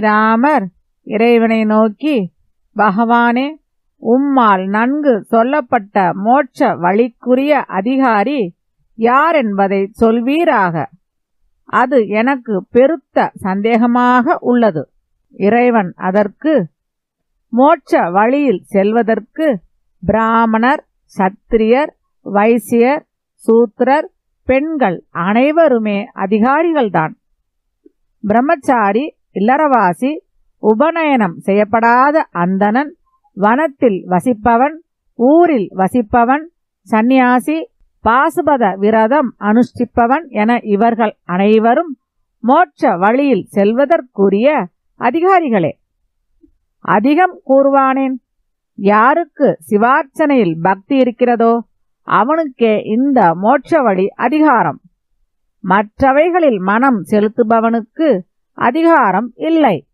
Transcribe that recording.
ராமர் இறைவனை நோக்கி பகவானே உம்மால் நன்கு சொல்லப்பட்ட மோட்ச வழிக்குரிய அதிகாரி யார் என்பதை சொல்வீராக? அது எனக்கு பெருத்த சந்தேகமாக உள்ளது. இறைவன் அதற்கு மோட்ச வழியில் செல்வதற்கு பிராமணர் சத்திரியர் வைசியர் சூத்திரர் பெண்கள் அனைவருமே அதிகாரிகள்தான். பிரம்மச்சாரி இல்லறவாசி உபநயனம் செய்யப்படாத அந்தணன் வனத்தில் வசிப்பவன் ஊரில் வசிப்பவன் சந்நியாசி பாசுபத விரதம் அனுஷ்டிப்பவன் என இவர்கள் அனைவரும் மோட்ச வழியில் செல்வதற்குரிய அதிகாரிகளே. அதிகம் கூறுவானேன் யாருக்கு சிவார்ச்சனையில் பக்தி இருக்கிறதோ அவனுக்கே இந்த மோட்ச வழி அதிகாரம். மற்றவைகளில் மனம் செலுத்துபவனுக்கு அதிகாரம் இல்லை.